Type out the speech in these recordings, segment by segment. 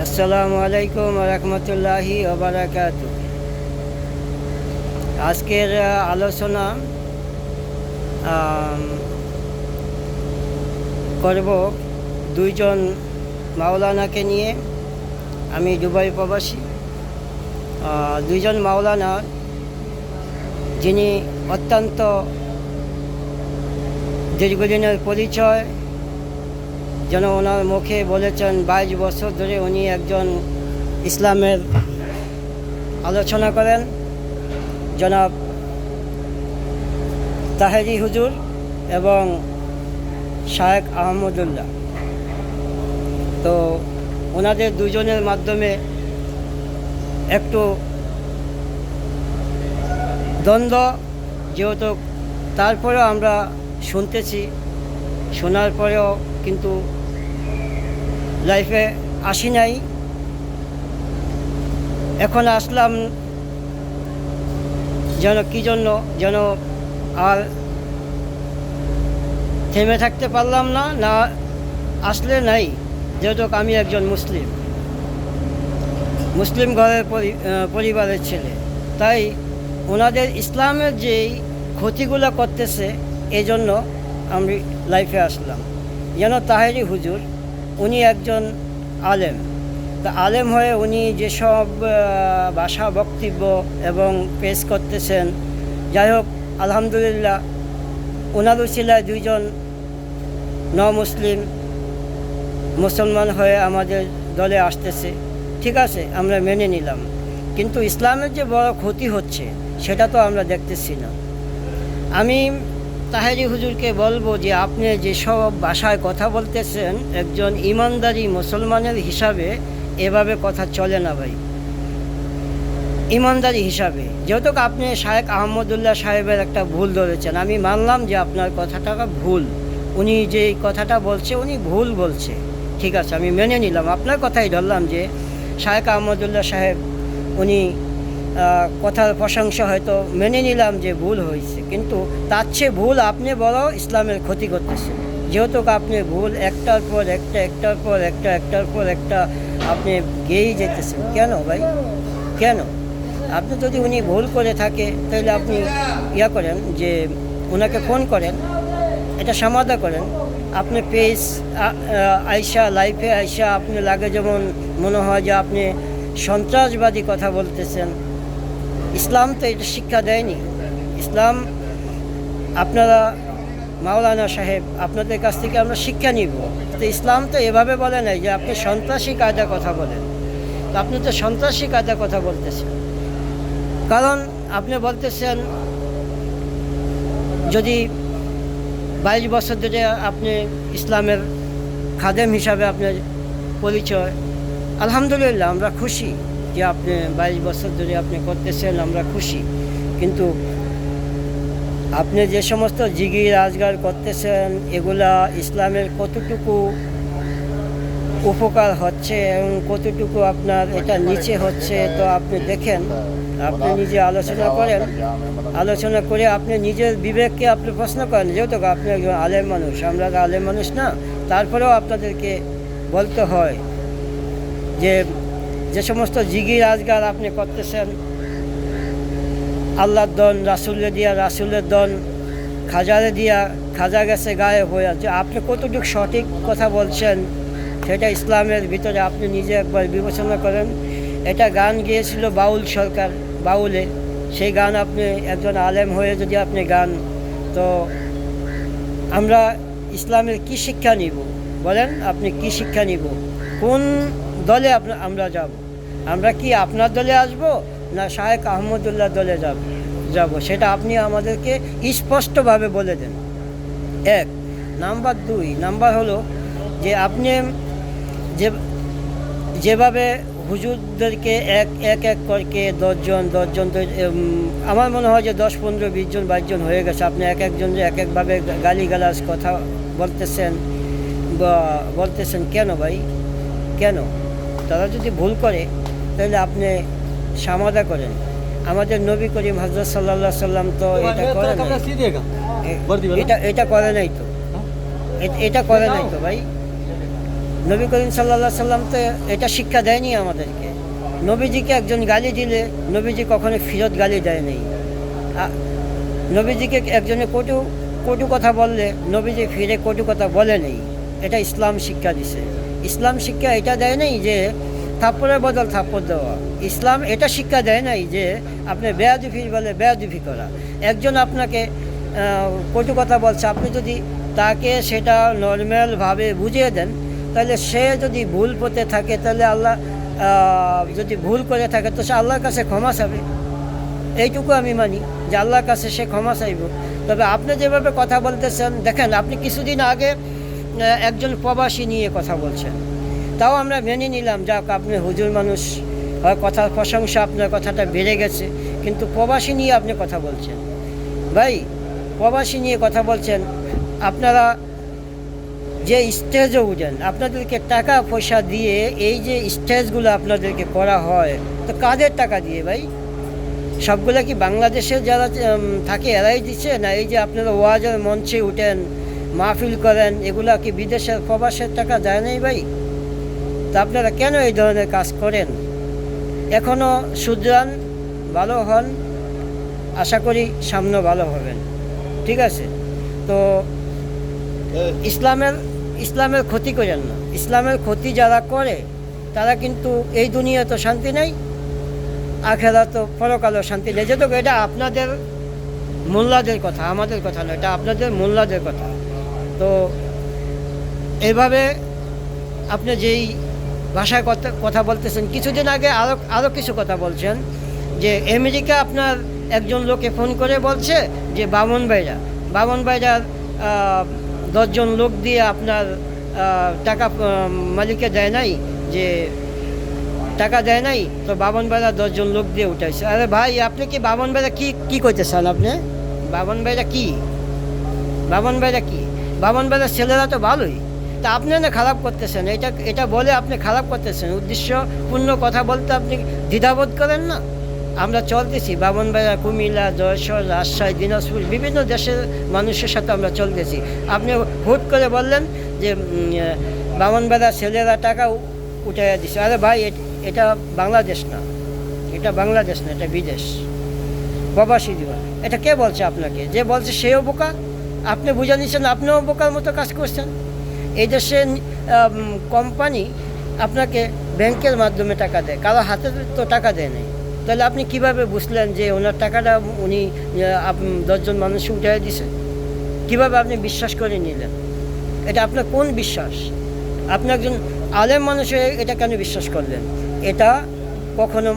আসসালামু আলাইকুম রহমতুল্লাহি ওবরাকাত আজকের আলোচনা করব দুইজন মাওলানাকে নিয়ে। আমি দুবাই প্রবাসী। দুইজন মাওলানা, যিনি অত্যন্ত দীর্ঘদিনের পরিচয় যেন ওনার মুখে বলেছেন, বাইশ বছর ধরে উনি একজন ইসলামের আলোচনা করেন। জনাব তাহেরি হুজুর এবং শায়েক আহমদুল্লাহ। তো ওনাদের দুজনের মাধ্যমে একটু দ্বন্দ্ব, যেহেতু তারপরেও আমরা শুনতেছি, শোনার পরেও কিন্তু লাইফে আসি নাই। এখন আসলাম যেন কি জন্য, যেন আর থেমে থাকতে পারলাম না না আসলে নাই। যেহেতু আমি একজন মুসলিম। মুসলিম ঘরের পরি- পরিবারের ছেলে। তাই ওনাদের ইসলামের যেই ক্ষতিগুলো করতেছে এই জন্য আমি লাইফে আসলাম। যেন তাহেরি হুজুর উনি একজন আলেম। তা আলেম হয়ে উনি যেসব ভাষা বক্তব্য এবং পেশ করতেছেন, যাই হোক, আলহামদুলিল্লাহ ওনার উচিলায় দুইজন ন মুসলিম মুসলমান হয়ে আমাদের দলে আসতেছে। ঠিক আছে, আমরা মেনে নিলাম। কিন্তু ইসলামের যে বড় ক্ষতি হচ্ছে, সেটা তো আমরা দেখতেছি না। আমি তাহেরি হুজুরকে বলব যে আপনি যেসব ভাষায় কথা বলতেছেন, একজন ইমানদারি মুসলমানের হিসাবে এভাবে কথা চলে না ভাই। ইমানদারি হিসাবে। যেহেতু আপনি শায়েক আহমদুল্লাহ সাহেবের একটা ভুল ধরেছেন, আমি মানলাম যে আপনার কথাটা ভুল। উনি যে কথাটা বলছে, উনি ভুল বলছে। ঠিক আছে, আমি মেনে নিলাম। আপনার কথাই ধরলাম যে শায়েক আহমদুল্লাহ সাহেব, উনি কথার প্রশংসা হয়তো মেনে নিলাম যে ভুল হয়েছে। কিন্তু তার চেয়ে ভুল আপনি বড় ইসলামের ক্ষতি করতেছেন। যেহেতু আপনি ভুল, একটার পর একটা, একটার পর একটা, একটার পর একটা আপনি গেয়েই যেতেছেন। কেন ভাই? কেন? আপনি যদি উনি ভুল করে থাকে, তাহলে আপনি ইয়া করেন যে ওনাকে ফোন করেন, এটা সমাধা করেন। আপনি পেজ আইসা লাইফে আইসা আপনি লাগে যেমন মনে হয় যে আপনি সন্ত্রাসবাদী কথা বলতেছেন। ইসলাম তো এটা শিক্ষা দেয়নি। ইসলাম আপনারা, মাওলানা সাহেব, আপনাদের কাছ থেকে আমরা শিক্ষা নিব। তো ইসলাম তো এভাবে বলে নাই যে আপনি সন্ত্রাসী কায়দা কথা বলেন। তো আপনি তো সন্ত্রাসী কায়দা কথা বলতেছেন। কারণ আপনি বলতেছেন, যদি বাইশ বছর ধরে আপনি ইসলামের খাদেম হিসাবে আপনার পরিচয়, আলহামদুলিল্লাহ আমরা খুশি। যে আপনি বাইশ বছর ধরে আপনি করতেছেন, আমরা খুশি। কিন্তু আপনি যে সমস্ত জিগি রাজগার করতেছেন, এগুলা ইসলামের কতটুকু উপকার হচ্ছে এবং কতটুকু আপনার এটা নিচে হচ্ছে, তো আপনি দেখেন। আপনি নিজে আলোচনা করেন। আলোচনা করে আপনি নিজের বিবেককে আপনি প্রশ্ন করেন, যেহেতু আপনি একজন আলেম মানুষ, আমরা আলেম মানুষ না, তারপরেও আপনাদেরকে বলতে হয় যে যে সমস্ত জিগি রাজগার আপনি করতেছেন, আল্লাহর দন রাসুলে দিয়া, রাসুলের দন, খাজারে দিয়া, খাজা গেছে গায়ে হয়ে আছে। আপনি কতটুকু সঠিক কথা বলছেন, সেটা ইসলামের ভিতরে আপনি নিজে একবার বিবেচনা করেন। এটা গান গিয়েছিল বাউল সরকার, বাউলে। সেই গান আপনি একজন আলেম হয়ে যদি আপনি গান, তো আমরা ইসলামের কি শিক্ষা নিব? বলেন, আপনি কি শিক্ষা নিব? কোন দলে আমরা যাব। আমরা কি আপনার দলে আসব না শায়েক আহমদুল্লাহ দলে যাব যাব? সেটা আপনি আমাদেরকে স্পষ্টভাবে বলে দেন। এক। নাম্বার দুই। নাম্বার হলো যে আপনি যে যেভাবে হুজুরদেরকে এক এক এক করকে দশজন দশজন আমার মনে হয় যে দশ, পনেরো, বিশ জন, বাইশ জন হয়ে গেছে। আপনি এক, একজন যে এক, একভাবে গালি গালাজ কথা বলতেছেন বলতেছেন কেন ভাই? কেন? তারা যদি ভুল করে তাহলে আপনি সামাদা করেন। আমাদের নবী করিম হাজরত সাল্লাহ সাল্লাম তো এটা করে এটা এটা করে নাই তো। এটা করে নাই তো ভাই। নবী করিম সাল্লাহ সাল্লাম তো এটা শিক্ষা দেয়নি আমাদেরকে। নবীজিকে একজন গালি দিলে নবীজি কখনো ফিরত গালি দেয় নেই। নবীজিকে একজনে কটু কটু কথা বললে নবীজি ফিরে কটু কথা বলে নেই। এটা ইসলাম শিক্ষা দিছে। ইসলাম শিক্ষা এটা দেয় নাই যে থাপ্পড়ের বদল থাপ্পড় দেওয়া। ইসলাম এটা শিক্ষা দেয় নাই যে আপনি বেয়াদুফি বলে বেয়াদুফি করা। একজন আপনাকে কটু কথা বলছে, আপনি যদি তাকে সেটা নর্মালভাবে বুঝিয়ে দেন, তাহলে সে যদি ভুল পথে থাকে, তাহলে আল্লাহ যদি ভুল করে থাকে, তো সে আল্লাহর কাছে ক্ষমা চাবে। এইটুকু আমি মানি যে আল্লাহর কাছে সে ক্ষমা চাইব। তবে আপনি যেভাবে কথা বলতেছেন, দেখেন, আপনি কিছুদিন আগে একজন প্রবাসী নিয়ে কথা বলছেন তাও আমরা মেনে নিলাম, যাক, আপনি হুজুর মানুষ কথার প্রশংসা, আপনার কথাটা বেড়ে গেছে, কিন্তু প্রবাসী নিয়ে আপনি কথা বলছেন। ভাই, প্রবাসী নিয়ে কথা বলছেন, আপনারা যে স্টেজে উঠেন, আপনাদেরকে টাকা পয়সা দিয়ে এই যে স্টেজগুলো আপনাদেরকে করা হয়, তো কাদের টাকা দিয়ে ভাই? সবগুলো কি বাংলাদেশে যারা থাকে, এরাই দিচ্ছে? না এই যে আপনারা ওয়াজের মঞ্চে উঠেন মাহফিল করেন, এগুলা কি বিদেশের প্রবাসের টাকা যায় নাই ভাই? তা আপনারা কেন এই ধরনের কাজ করেন? এখনও শুধরান, ভালো হন, আশা করি সামনে ভালো হবেন। ঠিক আছে? তো ইসলামের ইসলামের ক্ষতি করেন না। ইসলামের ক্ষতি যারা করে, তারা কিন্তু এই দুনিয়া তো শান্তি নেই আখেরা তো পরকালও শান্তি নেই। যেহেতু এটা আপনাদের মোল্লাদের কথা, আমাদের কথা নয় এটা আপনাদের মোল্লাদের কথা। তো এভাবে আপনি যেই ভাষায় কথা কথা বলতেছেন, কিছুদিন আগে আরও আরও কিছু কথা বলছেন, যে আমেরিকা আপনার একজন লোকে ফোন করে বলছে যে বামন ভাইরা, বামন ভাইরার দশজন লোক দিয়ে আপনার টাকা মালিককে দেয় নাই, যে টাকা দেয় নাই, তো বাবন বেলা দশজন লোক দিয়ে উঠাইছে। আরে ভাই, আপনি কি বাবন কী কী করতে চান আপনি? বাবন বেলা কী? বাবন বেলা কি? বেলার ছেলেরা তো ভালোই। তা আপনি না খারাপ করতেছেন, এটা এটা বলে আপনি খারাপ করতেছেন। উদ্দেশ্যপূর্ণ কথা বলতে আপনি দ্বিধাবোধ করেন না। আমরা চলতেছি বামনবাড়া কুমিল্লা, যশোর, রাজশাহী, দিনাজপুর, বিভিন্ন দেশের মানুষের সাথে আমরা চলতেছি। আপনি হুট করে বললেন যে বামনবাড়া ছেলেরা টাকা উঠাইয়া দিছে। আরে ভাই এট- বাংলাদেশ না। এটা বাংলাদেশ না, এটা বিদেশ। প্রবাসী জীবন। এটা কে বলছে আপনাকে? যে বলছে সেও বোকা আপনি বুঝে নিচ্ছেন, আপনিও বোকার মতো কাজ করছেন। এই দেশে কোম্পানি আপনাকে ব্যাংকের মাধ্যমে টাকা দেয়, কারও হাতে তো টাকা দেয় নাই। তাহলে আপনি কীভাবে বুঝলেন যে ওনার টাকাটা উনি দশজন মানুষ উঠে দিছে? কীভাবে আপনি বিশ্বাস করে নিলেন? এটা আপনার কোন বিশ্বাস? আপনি একজন আলেম মানুষ হয়ে এটা কেন বিশ্বাস করলেন? এটা কখনো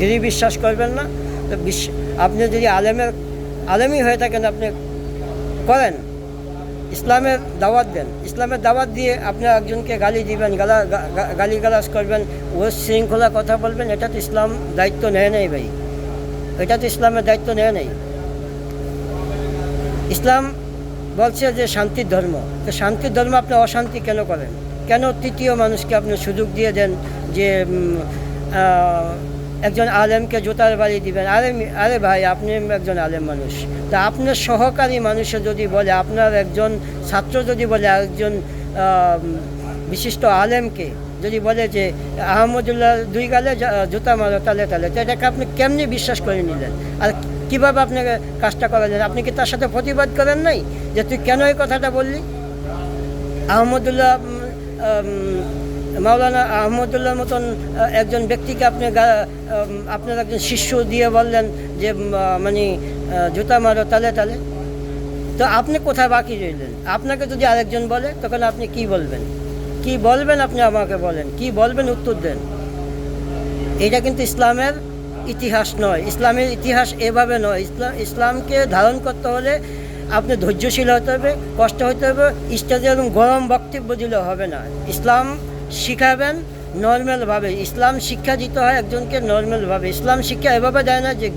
যদি বিশ্বাস করবেন না। তো আপনি যদি আলেমের, আলেমই হয়ে থাকেন, আপনি করেন, ইসলামের দাওয়াত দেন। ইসলামের দাওয়াত দিয়ে আপনি একজনকে গালি দিবেন, গালা গালি গালাজ করবেন ও শৃঙ্খলা কথা বলবেন, এটা তো ইসলাম দায়িত্ব নেয় নেই ভাই। এটা তো ইসলামের দায়িত্ব নেয় নেই। ইসলাম বলছে যে শান্তির ধর্ম। তো শান্তির ধর্ম আপনি অশান্তি কেন করেন? কেন তৃতীয় মানুষকে আপনি সুযোগ দিয়ে দেন যে একজন আলেমকে জুতার বাড়ি দিবেন। আরে আরে ভাই, আপনি একজন আলেম মানুষ। তা আপনার সহকারী মানুষে যদি বলে, আপনার একজন ছাত্র যদি বলে একজন বিশিষ্ট আলেমকে যদি বলে যে, আহমদুল্লাহ দুই গালে জুতা মারো তালে তালে, তো এটাকে আপনি কেমনি বিশ্বাস করে নিলেন? আর কীভাবে আপনাকে কাজটা করালেন? আপনি কি তার সাথে প্রতিবাদ করেন নাই যে, তুই কেন এই কথাটা বললি? আহমদুল্লাহ মাওলানা আহমদুল্লাহর মতন একজন ব্যক্তিকে আপনি আপনার একজন শিষ্য দিয়ে বললেন যে মানে জুতা মারো তালে তালে। তো আপনি কোথায় বাকি রইলেন? আপনাকে যদি আরেকজন বলে, তখন আপনি কি বলবেন? কি বলবেন আপনি আমাকে বলেন? কি বলবেন উত্তর দেন। এটা কিন্তু ইসলামের ইতিহাস নয়। ইসলামের ইতিহাস এভাবে নয়। ইসলাম ইসলামকে ধারণ করতে হলে আপনি ধৈর্যশীল হতে হবে, কষ্ট হতে হবে স্টেজে এবং গরম বক্তব্য দিলে হবে না। ইসলাম শিখাবেন, নর্মালভাবে। ইসলাম শিক্ষা দিতে হয় একজনকে নর্মালভাবে। ইসলাম শিক্ষা এভাবে দেয় না যে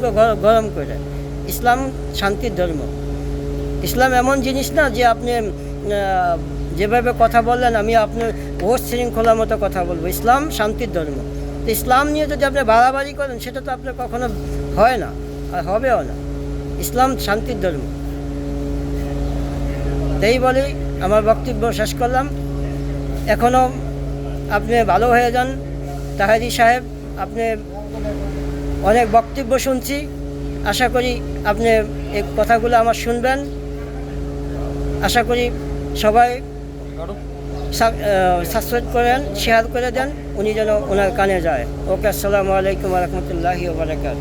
গর- গরম করে। ইসলাম শান্তির ধর্ম। ইসলাম এমন জিনিস না যে আপনি যেভাবে কথা বললেন, আমি আপনার ও শৃঙ্খলার মতো কথা বলব। ইসলাম শান্তির ধর্ম। তো ইসলাম নিয়ে যদি আপনি বাড়াবাড়ি করেন, সেটা তো আপনার কখনো হয় না, আর হবেও না। ইসলাম শান্তির ধর্ম। তাই বলেই আমার বক্তব্য শেষ করলাম। এখনও আপনি ভালো হয়ে যান। তাহারি সাহেব, আপনি অনেক বক্তব্য শুনছি। আশা করি আপনি এই কথাগুলো আমার শুনবেন। আশা করি সবাই সাবস্ক্রাইব করেন শেয়ার করে দেন। উনি যেন ওনার কানে যায়। ওকে, আসসালামু আলাইকুম রহমতুল্লাহি বারাকাত